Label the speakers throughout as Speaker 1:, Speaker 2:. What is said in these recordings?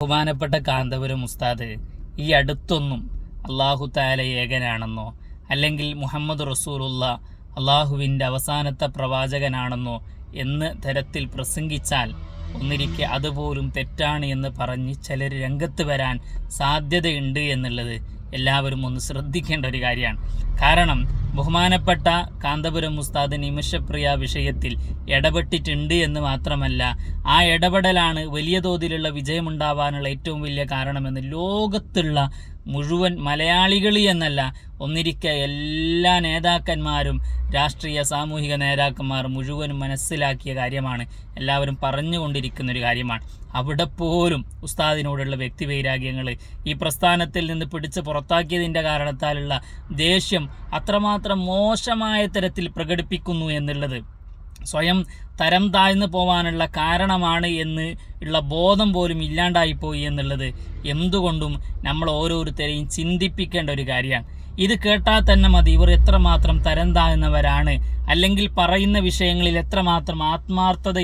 Speaker 1: ബഹുമാനപ്പെട്ട കാന്തപുരം ഉസ്താദ് ഈ അടുത്തൊന്നും അള്ളാഹു താല ഏകനാണെന്നോ അല്ലെങ്കിൽ മുഹമ്മദ് റസൂലുള്ള അള്ളാഹുവിന്റെ അവസാനത്തെ പ്രവാചകനാണെന്നോ എന്ന് തരത്തിൽ പ്രസംഗിച്ചാൽ ഒന്നിരിക്കെ അതുപോലും തെറ്റാണ് എന്ന് പറഞ്ഞ് ചിലർ രംഗത്ത് വരാൻ സാധ്യതയുണ്ട് എന്നുള്ളത് എല്ലാവരും ഒന്ന് ശ്രദ്ധിക്കേണ്ട ഒരു കാര്യമാണ്. കാരണം ബഹുമാനപ്പെട്ട കാന്തപുരം ഉസ്താദ് നിമിഷപ്രിയ വിഷയത്തിൽ ഇടപെട്ടിട്ടുണ്ട് എന്ന് മാത്രമല്ല ആ ഇടപെടലാണ് വലിയ തോതിലുള്ള വിജയമുണ്ടാവാനുള്ള ഏറ്റവും വലിയ കാരണമെന്ന് ലോകത്തുള്ള മുഴുവൻ മലയാളികളി എന്നല്ല ഒന്നിരിക്കെ എല്ലാ നേതാക്കന്മാരും രാഷ്ട്രീയ സാമൂഹിക നേതാക്കന്മാർ മുഴുവനും മനസ്സിലാക്കിയ കാര്യമാണ് എല്ലാവരും പറഞ്ഞുകൊണ്ടിരിക്കുന്ന ഒരു കാര്യമാണ്. അവിടെ പോലും ഉസ്താദിനോടുള്ള വ്യക്തിവൈരാഗ്യങ്ങൾ ഈ പ്രസ്ഥാനത്തിൽ നിന്ന് പിടിച്ച് പുറത്താക്കിയതിന്റെ കാരണത്താലുള്ള ദേഷ്യം അത്രമാത്രം മോശമായ തരത്തിൽ പ്രകടിപ്പിക്കുന്നു എന്നുള്ളത് സ്വയം തരം താഴ്ന്നു പോവാനുള്ള കാരണമാണ് എന്ന് ഉള്ള ബോധം പോലും ഇല്ലാണ്ടായിപ്പോയി എന്നുള്ളത് എന്തുകൊണ്ടും നമ്മൾ ഓരോരുത്തരെയും ചിന്തിപ്പിക്കേണ്ട ഒരു കാര്യമാണ്. ഇത് കേട്ടാൽ തന്നെ മതി ഇവർ എത്രമാത്രം തരം താഴ്ന്നവരാണ്. അല്ലെങ്കിൽ പറയുന്ന വിഷയങ്ങളിൽ എത്രമാത്രം ആത്മാർത്ഥത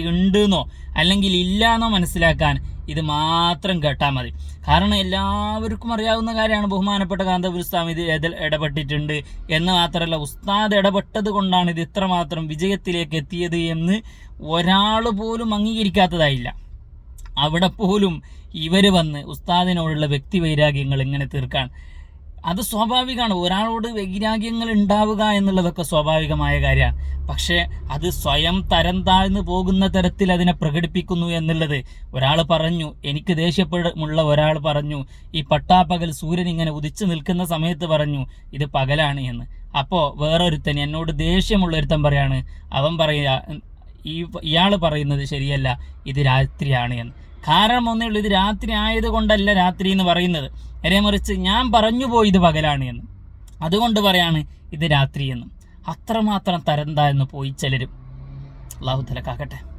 Speaker 1: അല്ലെങ്കിൽ ഇല്ലാന്നോ മനസ്സിലാക്കാൻ ഇത് മാത്രം കേട്ടാൽ മതി. കാരണം എല്ലാവർക്കും അറിയാവുന്ന കാര്യമാണ് ബഹുമാനപ്പെട്ട കാന്തപുരസ്വാമി ഇത് ഇതിൽ ഇടപെട്ടിട്ടുണ്ട് എന്ന് മാത്രമല്ല ഉസ്താദ് ഇടപെട്ടത് കൊണ്ടാണ് ഇത് ഇത്രമാത്രം വിജയത്തിലേക്ക് എത്തിയത് എന്ന് ഒരാൾ പോലും അംഗീകരിക്കാത്തതായില്ല. അവിടെ പോലും ഇവർ വന്ന് ഉസ്താദിനോടുള്ള വ്യക്തി വൈരാഗ്യങ്ങൾ ഇങ്ങനെ തീർക്കാൻ? അത് സ്വാഭാവികമാണ്. ഒരാളോട് വൈരാഗ്യങ്ങൾ ഉണ്ടാവുക എന്നുള്ളതൊക്കെ സ്വാഭാവികമായ കാര്യമാണ്. പക്ഷേ അത് സ്വയം തരം താഴ്ന്നു പോകുന്ന തരത്തിൽ അതിനെ പ്രകടിപ്പിക്കുന്നു എന്നുള്ളത് ഒരാൾ പറഞ്ഞു എനിക്ക് ദേഷ്യപ്പെടുമുള്ള ഒരാൾ പറഞ്ഞു ഈ പട്ടാപ്പകൽ സൂര്യൻ ഇങ്ങനെ ഉദിച്ചു നിൽക്കുന്ന സമയത്ത് പറഞ്ഞു ഇത് പകലാണ് എന്ന്. അപ്പോൾ വേറൊരുത്തൻ എന്നോട് ദേഷ്യമുള്ള ഒരുത്തൻ പറയാണ് അവൻ പറയുക ഈ ഇയാൾ പറയുന്നത് ശരിയല്ല ഇത് രാത്രിയാണ് എന്ന്. കാരണം ഒന്നേ ഉള്ളൂ ഇത് രാത്രി ആയതുകൊണ്ടല്ല രാത്രി എന്ന് പറയുന്നത്. നേരെ മറിച്ച് ഞാൻ പറഞ്ഞു പോയി ഇത് പകലാണ് എന്ന്. അതുകൊണ്ട് പറയാണ് ഇത് രാത്രി എന്നും. അത്രമാത്രം തരന്താ എന്ന് പോയി ചിലരും. അള്ളാഹു തലക്കാക്കട്ടെ